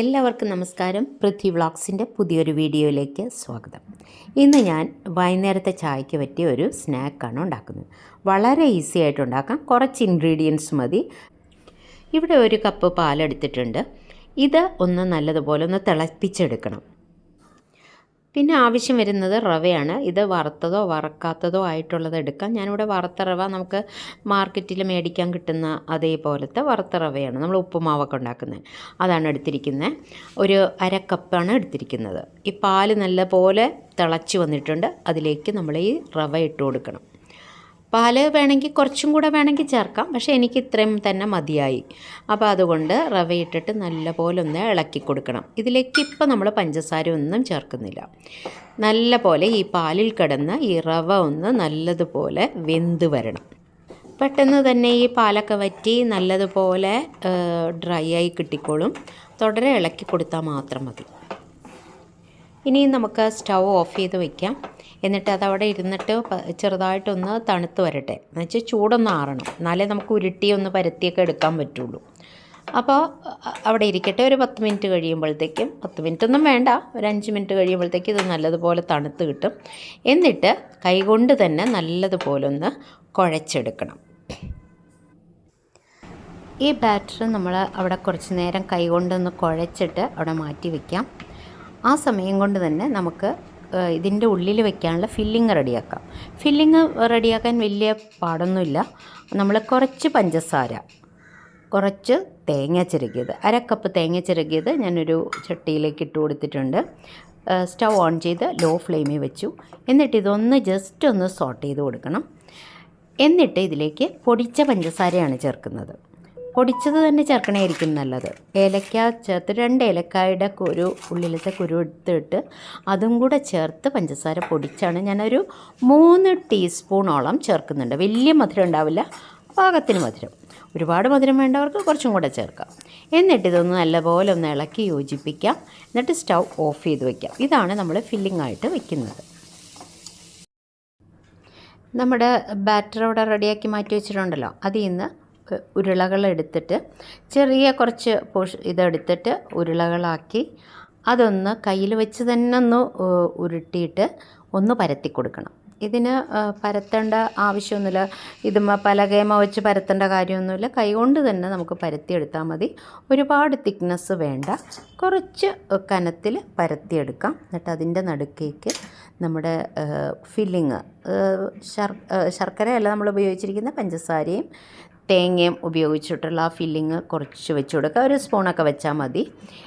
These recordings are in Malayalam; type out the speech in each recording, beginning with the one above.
എല്ലാവർക്കും നമസ്കാരം. പൃഥ്വി വ്ളോഗ്സിന്റെ പുതിയൊരു വീഡിയോയിലേക്ക് സ്വാഗതം. ഇന്ന് ഞാൻ വൈകുന്നേരത്തെ ചായയ്ക്ക് പറ്റിയ ഒരു സ്നാക്കാണ് ഉണ്ടാക്കുന്നത്. വളരെ ഈസി ആയിട്ട് ഉണ്ടാക്കാം. കുറച്ച് ഇൻഗ്രീഡിയൻസ് മതി. ഇവിടെ ഒരു കപ്പ് പാലെടുത്തിട്ടുണ്ട്. ഇത് ഒന്ന് നല്ലതുപോലെ ഒന്ന് തിളപ്പിച്ചെടുക്കണം. പിന്നെ ആവശ്യം വരുന്നത് റവയാണ്. ഇത് വറുത്തതോ വറക്കാത്തതോ ആയിട്ടുള്ളത് എടുക്കാം. ഞാനിവിടെ വറുത്ത റവ നമുക്ക് മാർക്കറ്റിൽ മേടിക്കാൻ കിട്ടുന്ന അതേപോലത്തെ വറുത്ത റവയാണ്. നമ്മൾ ഉപ്പുമാവൊക്കെ ഉണ്ടാക്കുന്നത്. അതാണ് എടുത്തിരിക്കുന്നത്. ഒരു അരക്കപ്പാണ് കപ്പാണ് എടുത്തിരിക്കുന്നത്. ഈ പാൽ നല്ലപോലെ തിളച്ച് വന്നിട്ടുണ്ട്. അതിലേക്ക് നമ്മൾ ഈ റവ ഇട്ട് കൊടുക്കണം. പാൽ വേണമെങ്കിൽ കുറച്ചും കൂടെ വേണമെങ്കിൽ ചേർക്കാം. പക്ഷേ എനിക്ക് ഇത്രയും തന്നെ മതിയായി. അപ്പോൾ അതുകൊണ്ട് റവ ഇട്ടിട്ട് നല്ലപോലെ ഒന്ന് ഇളക്കി കൊടുക്കണം. ഇതിലേക്ക് ഇപ്പം നമ്മൾ പഞ്ചസാര ഒന്നും ചേർക്കുന്നില്ല. നല്ലപോലെ ഈ പാലിൽ കിടന്ന് ഈ റവ ഒന്ന് നല്ലതുപോലെ വെന്ത് വരണം. പെട്ടെന്ന് തന്നെ ഈ പാലൊക്കെ വറ്റി നല്ലതുപോലെ ഡ്രൈ ആയി കിട്ടിക്കോളും. തുടരെ ഇളക്കി കൊടുത്താൽ മാത്രം മതി. ഇനി നമുക്ക് സ്റ്റൗ ഓഫ് ചെയ്ത് വയ്ക്കാം എന്നിട്ട് അതവിടെ ഇരുന്നിട്ട് ചെറുതായിട്ടൊന്ന് തണുത്ത് വരട്ടെ. എന്ന് വെച്ചാൽ ചൂടൊന്ന് ആറണം. എന്നാലേ നമുക്ക് ഉരുട്ടി ഒന്ന് പരത്തിയൊക്കെ എടുക്കാൻ പറ്റുള്ളൂ. അപ്പോൾ അവിടെ ഇരിക്കട്ടെ. ഒരു പത്ത് മിനിറ്റ് കഴിയുമ്പോഴത്തേക്കും പത്ത് മിനിറ്റ് ഒന്നും വേണ്ട. ഒരു അഞ്ച് മിനിറ്റ് കഴിയുമ്പോഴത്തേക്കും ഇത് നല്ലതുപോലെ തണുത്ത് കിട്ടും. എന്നിട്ട് കൈകൊണ്ട് തന്നെ നല്ലതുപോലെ ഒന്ന് കുഴച്ചെടുക്കണം. ഈ ബാറ്റർ നമ്മൾ അവിടെ കുറച്ച് നേരം കൈകൊണ്ടൊന്ന് കുഴച്ചിട്ട് അവിടെ മാറ്റി വയ്ക്കാം ആ സമയം കൊണ്ട് തന്നെ നമുക്ക് ഇതിന്റെ ഉള്ളിൽ വെക്കാനുള്ള ഫില്ലിങ് റെഡിയാക്കാം. ഫില്ലിങ് റെഡിയാക്കാൻ വലിയ പാടൊന്നുമില്ല. നമ്മൾ കുറച്ച് പഞ്ചസാര കുറച്ച് തേങ്ങ ചിരകിയത് അര കപ്പ് തേങ്ങ ചിരകിയത് ഞാനൊരു ചട്ടിയിലേക്ക് ഇട്ട് കൊടുത്തിട്ടുണ്ട്. സ്റ്റൗ ഓൺ ചെയ്ത് ലോ ഫ്ലെയിമിൽ വെച്ചു. എന്നിട്ട് ഇതൊന്ന് ജസ്റ്റ് ഒന്ന് സോട്ട് ചെയ്ത് കൊടുക്കണം. എന്നിട്ട് ഇതിലേക്ക് പൊടിച്ച പഞ്ചസാരയാണ് ചേർക്കുന്നത്. പൊടിച്ചത് തന്നെ ചേർക്കണമായിരിക്കും നല്ലത്. ഏലക്ക ചേർത്ത് രണ്ട് ഏലക്കായുടെ കുരു ഉള്ളിലത്തെ കുരു എടുത്തിട്ട് അതും കൂടെ ചേർത്ത് പഞ്ചസാര പൊടിച്ചാണ് ഞാനൊരു മൂന്ന് ടീസ്പൂണോളം ചേർക്കുന്നുണ്ട്. വലിയ മധുരം ഉണ്ടാവില്ല പാകത്തിന് മധുരം. ഒരുപാട് മധുരം വേണ്ടവർക്ക് കുറച്ചും കൂടെ ചേർക്കാം. എന്നിട്ട് ഇതൊന്ന് നല്ലപോലെ ഒന്ന് ഇളക്കി യോജിപ്പിക്കാം. എന്നിട്ട് സ്റ്റൗ ഓഫ് ചെയ്ത് വയ്ക്കാം ഇതാണ് നമ്മൾ ഫില്ലിംഗ് ആയിട്ട് വയ്ക്കുന്നത് നമ്മുടെ ബാറ്റർ അവിടെ റെഡിയാക്കി മാറ്റി വെച്ചിട്ടുണ്ടല്ലോ. അതിൽ നിന്ന് ഉരുളകൾ എടുത്തിട്ട് ചെറിയ കുറച്ച് പോഷ ഇതെടുത്തിട്ട് ഉരുളകളാക്കി അതൊന്ന് കയ്യിൽ വെച്ച് തന്നെ ഒന്ന് ഉരുട്ടിയിട്ട് ഒന്ന് പരത്തി കൊടുക്കണം. ഇതിന് പരത്തേണ്ട ആവശ്യമൊന്നുമില്ല. ഇതുമ്മ പലകേമ വെച്ച് പരത്തേണ്ട കാര്യമൊന്നുമില്ല. കൈകൊണ്ട് തന്നെ നമുക്ക് പരത്തിയെടുത്താൽ മതി. ഒരുപാട് തിക്നെസ് വേണ്ട. കുറച്ച് കനത്തിൽ പരത്തിയെടുക്കാം. എന്നിട്ട് അതിന്റെ നടുക്കേക്ക് നമ്മുടെ ഫില്ലിങ് ശർ ശർക്കരയല്ല നമ്മൾ ഉപയോഗിച്ചിരിക്കുന്ന പഞ്ചസാരയും തേങ്ങയും ഉപയോഗിച്ചിട്ടുള്ള ആ ഫില്ലിങ് കുറച്ച് വെച്ച് കൊടുക്കുക. ഒരു സ്പൂണൊക്കെ വെച്ചാൽ മതി.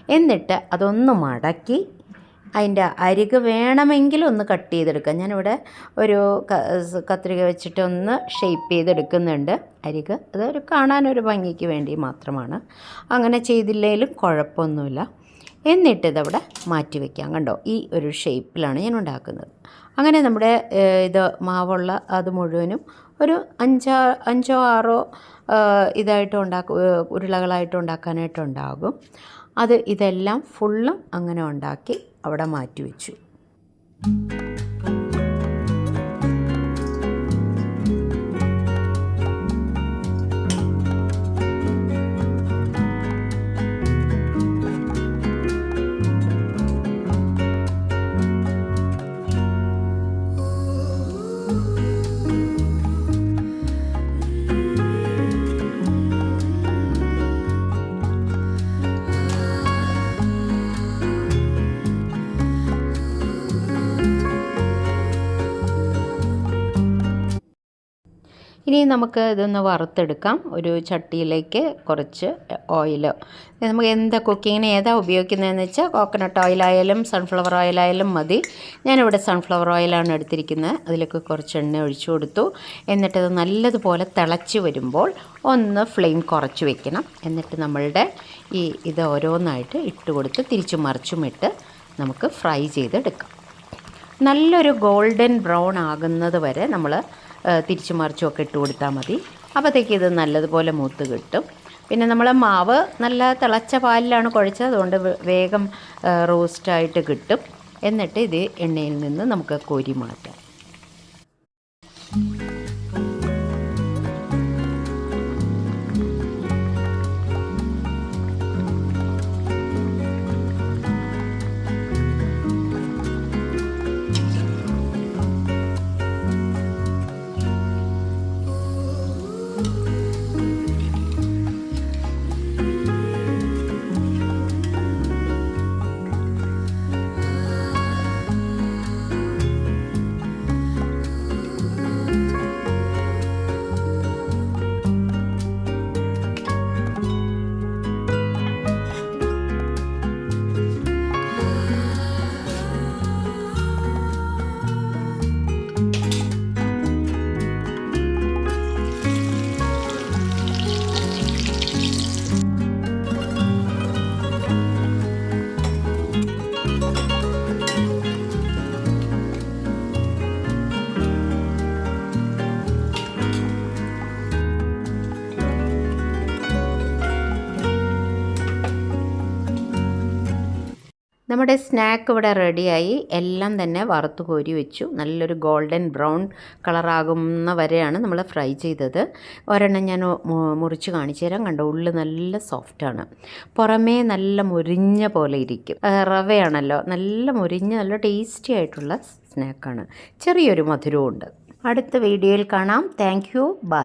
എന്നിട്ട് അതൊന്ന് മടക്കി അതിന്റെ അരിക് വേണമെങ്കിൽ ഒന്ന് കട്ട് ചെയ്തെടുക്കുക. ഞാനിവിടെ ഒരു കത്രിക വെച്ചിട്ട് ഒന്ന് ഷേപ്പ് ചെയ്തെടുക്കുന്നുണ്ട്. അരിക് അതൊരു കാണാനൊരു ഭംഗിക്ക് വേണ്ടി മാത്രമാണ്. അങ്ങനെ ചെയ്തില്ലെങ്കിലും കുഴപ്പമൊന്നുമില്ല. എന്നിട്ട് ഇതവിടെ മാറ്റി വയ്ക്കാം കണ്ടോ? ഈ ഒരു ഷേപ്പിലാണ് ഞാൻ ഉണ്ടാക്കുന്നത്. അങ്ങനെ നമ്മുടെ ഇത് മാവുള്ള അത് മുഴുവനും ഒരു അഞ്ചോ അഞ്ചോ ആറോ ഇതായിട്ട് ഉണ്ടാക്കും ഉരുളകളായിട്ട് ഉണ്ടാക്കാനായിട്ടുണ്ടാകും അത് ഇതെല്ലാം ഫുള്ളും അങ്ങനെ ഉണ്ടാക്കി അവിടെ മാറ്റി വെച്ചു. ഇനി നമുക്ക് ഇതൊന്ന് വറുത്തെടുക്കാം. ഒരു ചട്ടിയിലേക്ക് കുറച്ച് ഓയിൽ നമുക്ക് എന്താ കുക്കിങ്ങിന് ഏതാ ഉപയോഗിക്കുന്നതെന്ന് വെച്ചാൽ കോക്കനട്ട് ഓയിലായാലും സൺഫ്ലവർ ഓയിലായാലും മതി. ഞാനിവിടെ സൺഫ്ലവർ ഓയിലാണ് എടുത്തിരിക്കുന്നത്. അതിലേക്ക് കുറച്ച് എണ്ണ ഒഴിച്ചു കൊടുത്തു. എന്നിട്ടത് നല്ലതുപോലെ തിളച്ച് വരുമ്പോൾ ഒന്ന് ഫ്ലെയിം കുറച്ച് വെക്കണം. എന്നിട്ട് നമ്മളുടെ ഈ ഇത് ഓരോന്നായിട്ട് ഇട്ട് കൊടുത്ത് തിരിച്ചു മറിച്ചുമിട്ട് നമുക്ക് ഫ്രൈ ചെയ്തെടുക്കാം. നല്ലൊരു ഗോൾഡൻ ബ്രൗൺ ആകുന്നത് വരെ നമ്മൾ തിരിച്ചു മറിച്ചുമൊക്കെ ഇട്ട് കൊടുത്താൽ മതി. അപ്പോഴത്തേക്ക് ഇത് നല്ലതുപോലെ മൂത്ത് കിട്ടും. പിന്നെ നമ്മൾ മാവ് നല്ല തിളച്ച പാലിലാണ് കുഴച്ചത്. അതുകൊണ്ട് വേഗം റോസ്റ്റായിട്ട് കിട്ടും. എന്നിട്ട് ഇത് എണ്ണയിൽ നിന്ന് നമുക്ക് കോരി മാറ്റാം. നമ്മുടെ സ്നാക്ക് ഇവിടെ റെഡിയായി എല്ലാം തന്നെ വറുത്ത് കോരി വെച്ചു. നല്ലൊരു ഗോൾഡൻ ബ്രൗൺ കളറാകുന്ന വരെയാണ് നമ്മൾ ഫ്രൈ ചെയ്തത്. ഒരെണ്ണം ഞാൻ മുറിച്ച് കാണിച്ചു തരാം. കണ്ട ഉള്ളിൽ നല്ല സോഫ്റ്റാണ് പുറമേ നല്ല മുരിഞ്ഞ പോലെ ഇരിക്കും. റവയാണല്ലോ. നല്ല മുരിഞ്ഞ നല്ല ടേസ്റ്റി ആയിട്ടുള്ള സ്നാക്കാണ് ചെറിയൊരു മധുരവും ഉണ്ട് അടുത്ത വീഡിയോയിൽ കാണാം. Thank you by